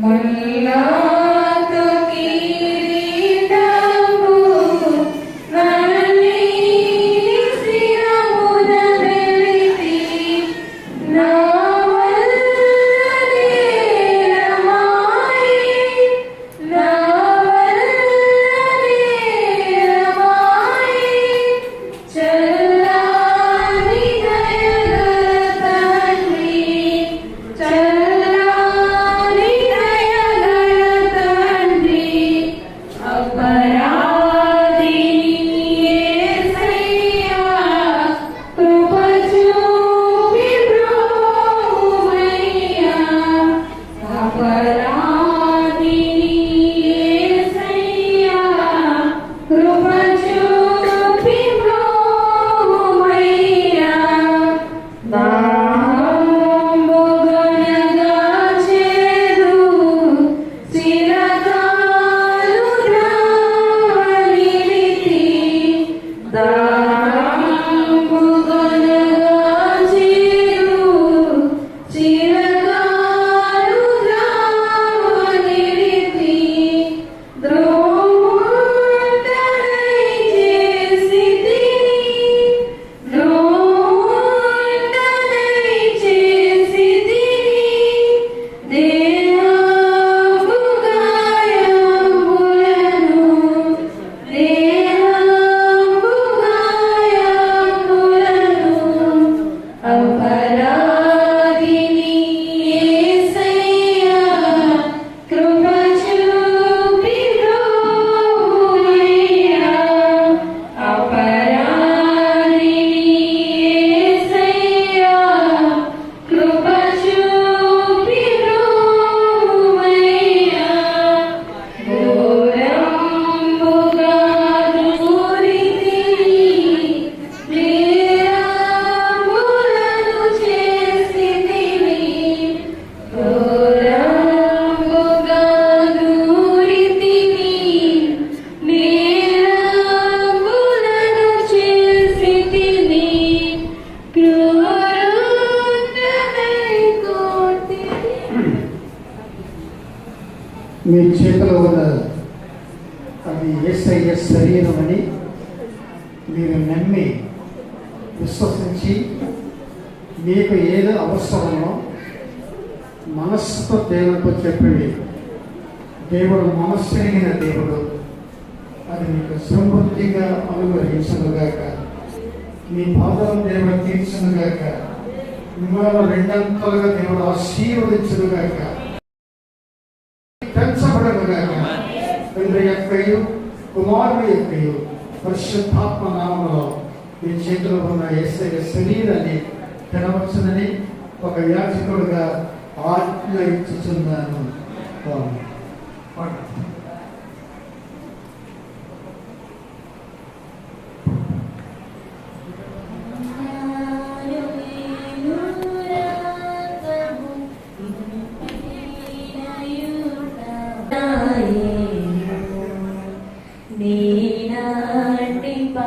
Bye. Alva అది ఏసయ్య శరీరం అని మీరు నమ్మి విశ్వసించి మీకు ఏది అవసరమో మనస్సుతో దేవుడితో చెప్పండి. దేవుడు మనస్సరిగిన దేవుడు అది మీకు సమృద్ధిగా అనుగ్రహించనుగాక. మీ పాదం దేవుడు తీర్చునుగాక. మిమ్మల్ని రెండంతలుగా దేవుడు ఆశీర్వదించునుగాక. కుమారుడు పరిశుద్ధాత్మ నామంలో మీ చేతిలో ఉన్న ఏసే శరీరాన్ని తినవచ్చునని ఒక యాచకుడుగా ఆజ్ఞ ఇచ్చుచున్నాను. ఆమేన్. పా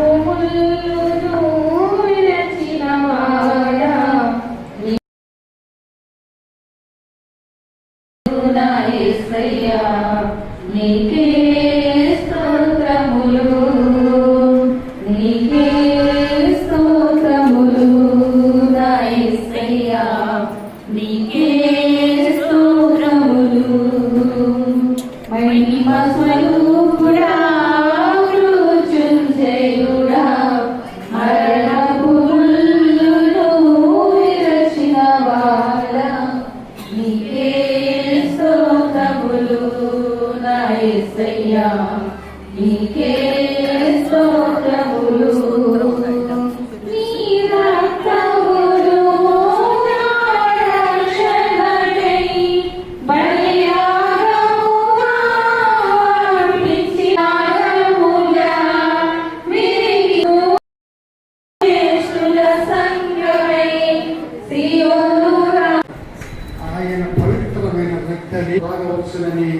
como పవిత్రమైన వ్యక్తిని తాగవచ్చునని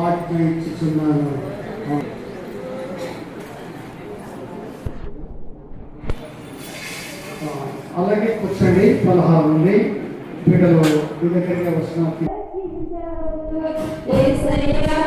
ఆజ్ఞ ఇచ్చుచున్నాను. పదహారు నుండి బిడ్డలు మీ దగ్గరికి వస్తున్నారు యేసయ్యా